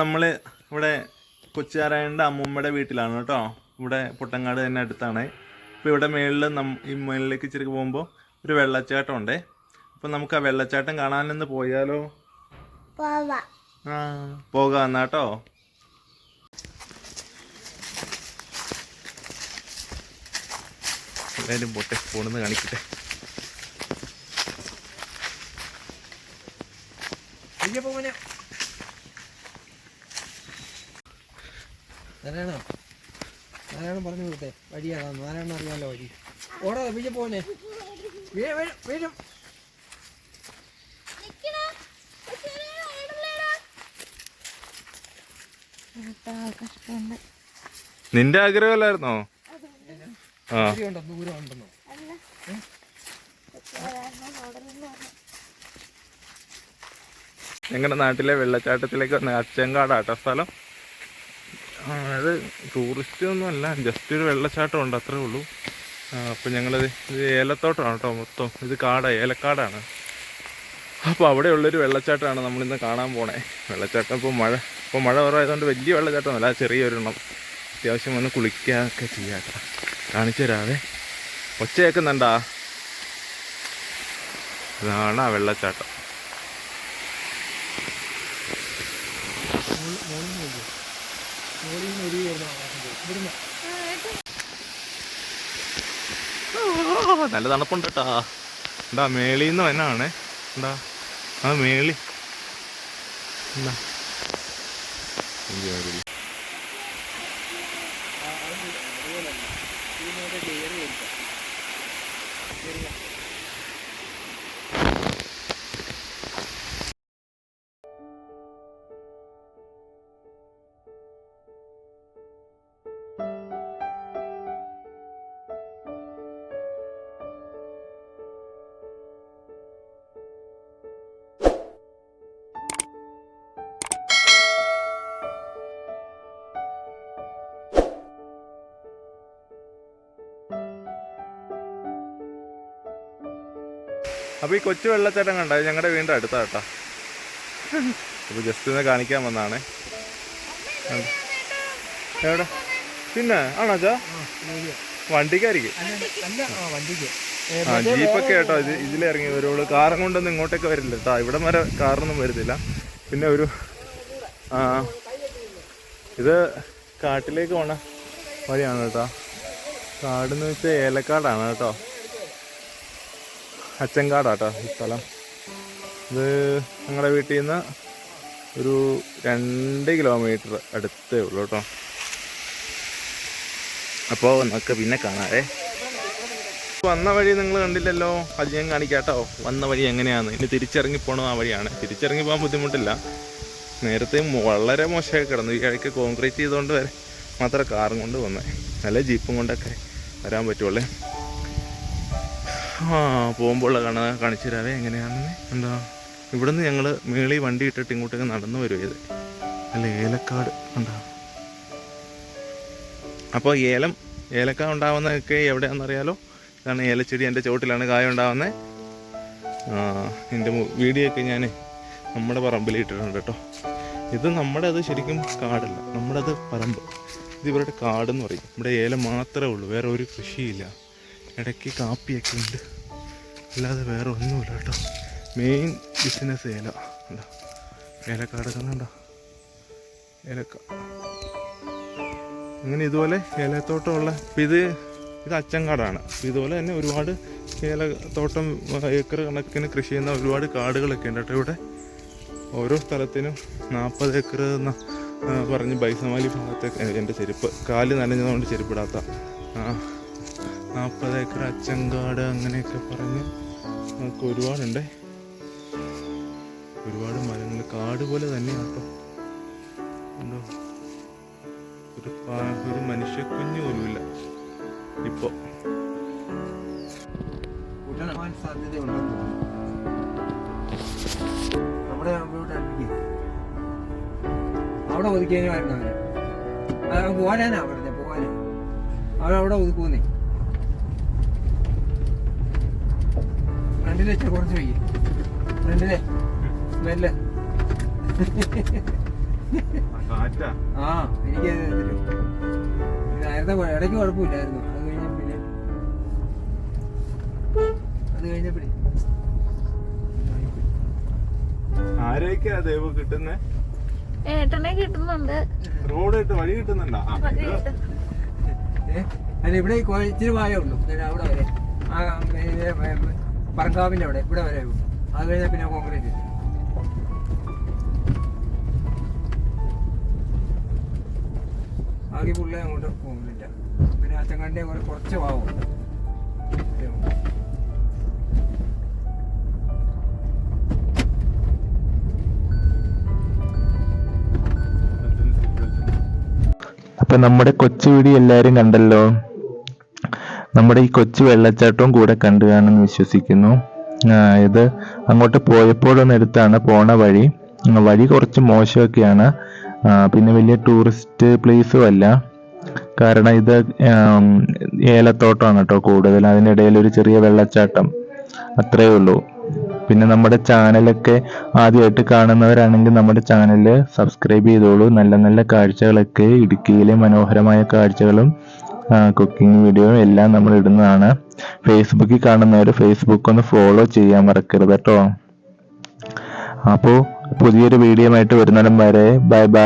നമ്മൾ ഇവിടെ കൊച്ചുകാരായന്റെ അമ്മൂമ്മയുടെ വീട്ടിലാണ് കേട്ടോ. ഇവിടെ പൊട്ടങ്ങാട് തന്നെ അടുത്താണ്. അപ്പോൾ ഇവിടെ മേളിൽ നം ഈ മേളിലേക്ക് ഇച്ചിരി പോകുമ്പോൾ ഒരു വെള്ളച്ചാട്ടം ഉണ്ട് അപ്പോൾ നമുക്ക് ആ വെള്ളച്ചാട്ടം കാണാനൊന്ന് പോയാലോ? പോവാ. ആ പോകാം എന്നാ കേട്ടോ എല്ലാവരും പോട്ടെ ഫോണിന്ന് കാണിക്കട്ടെ. നാരായണ നാരായണം പറഞ്ഞു കൊടുത്തേ വഴിയാണോ നാരായണം അറിയാമല്ലോ വഴി. ഓടാ വീഴ പോനെ വീഴ നിന്റെ ആഗ്രഹമല്ലായിരുന്നോ? ആ. ദൂരം ഉണ്ടോ ദൂരം ഉണ്ടെന്നോ ഞങ്ങളുടെ നാട്ടിലെ വെള്ളച്ചാട്ടത്തിലേക്ക് വന്ന അച്ചങ്കാടാട്ടോ സ്ഥലം. അത് ടൂറിസ്റ്റ് ഒന്നും അല്ല ജസ്റ്റ് ഒരു വെള്ളച്ചാട്ടം ഉണ്ട് അത്രേ ഉള്ളൂ. അപ്പം ഞങ്ങളത് ഇത് ഏലത്തോട്ടമാണ് കേട്ടോ മൊത്തം. ഇത് കാടാണ് ഏലക്കാടാണ്. അപ്പോൾ അവിടെയുള്ളൊരു വെള്ളച്ചാട്ടമാണ് നമ്മളിന്ന് കാണാൻ പോണേ. വെള്ളച്ചാട്ടം ഇപ്പോൾ മഴ ഇപ്പോൾ മഴ കുറവായതുകൊണ്ട് വലിയ വെള്ളച്ചാട്ടമല്ല ചെറിയൊരെണ്ണം. അത്യാവശ്യം വന്ന് കുളിക്കുകയൊക്കെ ചെയ്യാം കാണിച്ചു തരാവേ. ഒച്ച കേൾക്കുന്നുണ്ടാ ഇതാണ് ആ വെള്ളച്ചാട്ടം. മോളിൽ നിന്ന് ഒരു വരുന്ന ഇവിടുന്ന്. നല്ല തണുപ്പുണ്ട് കേട്ടാ എന്താ മേളിൽ നിന്ന് വന്നാണേ? എന്താ ആ മേളി. എന്താ? ഒരു- അപ്പൊ ഈ കൊച്ചു വെള്ളച്ചാട്ടം കണ്ട? ഞങ്ങളുടെ വീടിന്റെ അടുത്താ കേട്ടാ. അപ്പൊ ജസ്റ്റ് ഒന്ന് കാണിക്കാൻ വന്നാണ്. എവിടെ? പിന്നെ ആണോ ചാ വണ്ടിക്കായിരിക്കും ആ ജീപ്പൊക്കെ കേട്ടോ. ഇത് ഇതിലിറങ്ങി വരുള്ളൂ. കാറും കൊണ്ടൊന്നും ഇങ്ങോട്ടേക്ക് വരില്ല കേട്ടോ. ഇവിടെ വരെ കാറൊന്നും വരുന്നില്ല പിന്നെ ഒരു ആ ഇത് കാട്ടിലേക്ക് പോണ വഴിയാണ് കേട്ടോ. കാടെന്ന് വെച്ചാൽ ഏലക്കാടാണ് കേട്ടോ. അച്ചൻകാടാട്ടോ ഈ സ്ഥലം. ഇത് ഞങ്ങളുടെ വീട്ടിൽ നിന്ന് ഒരു രണ്ട് കിലോമീറ്റർ അടുത്തേ ഉള്ളൂ കേട്ടോ. അപ്പോൾ നമുക്ക് പിന്നെ കാണാവേ. വന്ന വഴി നിങ്ങൾ കണ്ടില്ലല്ലോ? അത് ഞാൻ കാണിക്കാട്ടോ. വന്ന വഴി എങ്ങനെയാണ്? ഇനി തിരിച്ചിറങ്ങി പോണ ആ വഴിയാണ്. തിരിച്ചിറങ്ങി പോകാൻ ബുദ്ധിമുട്ടില്ല. നേരത്തെ വളരെ മോശമായി കിടന്നു. ഈ ഇടയ്ക്ക് കോൺക്രീറ്റ് ചെയ്തുകൊണ്ട് വരെ മാത്രം കാറും കൊണ്ട് വന്നേ. നല്ല ജീപ്പും കൊണ്ടൊക്കെ വരാൻ പറ്റുള്ളേ പോകുമ്പോൾ കാണാ കാണിച്ചു തരാവേ എങ്ങനെയാണെന്ന്? എന്താ? ഇവിടുന്ന് ഞങ്ങൾ മേളി വണ്ടി ഇട്ടിട്ട് ഇങ്ങോട്ടേക്ക് നടന്നു വരും ഇത്. അല്ല ഏലക്കാട് ഉണ്ടാ? അപ്പോൾ ഏലം ഏലക്ക ഉണ്ടാവുന്നതൊക്കെ എവിടെയാണെന്നറിയാലോ? കാരണം ഏലച്ചെടി എന്റെ ചുവട്ടിലാണ് കായ ഉണ്ടാവുന്നത് എന്റെ വീഡിയോ ഒക്കെ ഞാൻ നമ്മുടെ പറമ്പിൽ ഇട്ടിട്ടുണ്ട് കേട്ടോ. ഇത് നമ്മുടെ അത് ശരിക്കും കാടല്ല നമ്മുടെ അത് പറമ്പ്. ഇത് ഇവരുടെ കാടെന്ന് പറയും. ഇവിടെ ഏലം മാത്രമേ ഉള്ളൂ വേറെ ഒരു കൃഷിയില്ല. ഇടയ്ക്ക് കാപ്പിയൊക്കെ ഉണ്ട്. അല്ലാതെ വേറെ ഒന്നുമില്ല കേട്ടോ. മെയിൻ ബിസിനസ് ഏല എന്താ ഏലക്കാട് കണ്ടോ? ഏലക്ക അങ്ങനെ ഇതുപോലെ ഏലത്തോട്ടമുള്ള ഇത് ഇത് അച്ചങ്കാടാണ്. ഇതുപോലെ തന്നെ ഒരുപാട് ഏലത്തോട്ടം ഏക്കർ കണക്കിന് കൃഷി ചെയ്യുന്ന ഒരുപാട് കാടുകളൊക്കെ ഉണ്ട് കേട്ടോ ഇവിടെ. ഓരോ സ്ഥലത്തിനും നാൽപ്പത് ഏക്കർ എന്ന പറഞ്ഞ് ബൈസമാലി ഭാഗത്തേക്ക് എന്റെ ചെരുപ്പ് കാൽ നനഞ്ഞതുകൊണ്ട് ചെരുപ്പിടാത്ത നാൽപ്പത് ഏക്കർ അച്ചങ്കാട് അങ്ങനെയൊക്കെ പറഞ്ഞ് നമുക്ക് ഒരുപാടുണ്ട്. ഒരുപാട് മരങ്ങൾ കാട് പോലെ തന്നെയാണ് കേട്ടോ ഉണ്ടോ ഒരു ഒരു മനുഷ്യക്കുഞ്ഞ് പോലുമില്ല ഇപ്പോൾ ഉടനാൻ സാധ്യതയുണ്ടെന്ന് അവിടെ ഒതുക്കിയതിനായിരുന്നു അവർ ആ, പോരാനാ പറഞ്ഞ പോവാനാ അവരവിടെ ഒതുക്കുന്നേ ഫ്രണ്ടിലെ വെച്ച് കുറച്ച് വയ്യ. ഫ്രണ്ടിലെ സ്മെല്ല്. ആ എനിക്ക് നേരത്തെ ഇടയ്ക്ക് കുഴപ്പമില്ലായിരുന്നു. അത് കഴിഞ്ഞ പിന്നെ. അത് കഴിഞ്ഞപ്പോഴേ ആരൊക്കെയാ ദൈവം കിട്ടുന്നേ? ഏട്ടനെ കിട്ടുന്നുണ്ട്. റോഡ് ഇട്ട് വഴി കിട്ടുന്നുണ്ടാ? അല്ല ഇവിടെ ഇച്ചിരി വായ ഉള്ളൂ. ഞാൻ അവിടെ വരെ. പറങ്കാവിന്റെ അവിടെ ഇവിടെ വരെ അത് കഴിഞ്ഞാൽ പിന്നെ കോൺക്രീറ്റ്. ആകെ പുള്ളി അങ്ങോട്ട് പോകുന്നില്ല പിന്നെ അച്ചങ്കണ്ടെ കുറച്ച് ഭാഗമുണ്ട് ഇത്രയേ അപ്പൊ നമ്മുടെ കൊച്ചു വീടി എല്ലാരും കണ്ടല്ലോ? നമ്മുടെ ഈ കൊച്ചു വെള്ളച്ചാട്ടവും കൂടെ കണ്ടു കാണുമെന്ന് വിശ്വസിക്കുന്നു. ഇത് അങ്ങോട്ട് പോയപ്പോഴൊന്നെടുത്താണ് പോണ വഴി. വഴി കുറച്ച് മോശമൊക്കെയാണ്. പിന്നെ വലിയ ടൂറിസ്റ്റ് പ്ലേസും അല്ല. കാരണം ഇത് ഏലത്തോട്ടമാണ് കേട്ടോ കൂടുതൽ. അതിനിടയിൽ ഒരു ചെറിയ വെള്ളച്ചാട്ടം. അത്രയേ ഉള്ളൂ. പിന്നെ നമ്മുടെ ചാനലൊക്കെ ആദ്യമായിട്ട് കാണുന്നവരാണെങ്കിൽ നമ്മുടെ ചാനൽ സബ്സ്ക്രൈബ് ചെയ്തോളൂ. നല്ല നല്ല കാഴ്ചകളൊക്കെ ഇടുക്കിയിലെ മനോഹരമായ കാഴ്ചകളും കുക്കിംഗ് വീഡിയോ എല്ലാം നമ്മൾ ഇടുന്നതാണ്. ഫേസ്ബുക്കിൽ കാണുന്നവർ ഫേസ്ബുക്ക് ഒന്ന് ഫോളോ ചെയ്യാൻ മറക്കരുത് കേട്ടോ. അപ്പോൾ പുതിയൊരു വീഡിയോ ആയിട്ട് വരുന്നിടം വരെ ബൈ ബൈ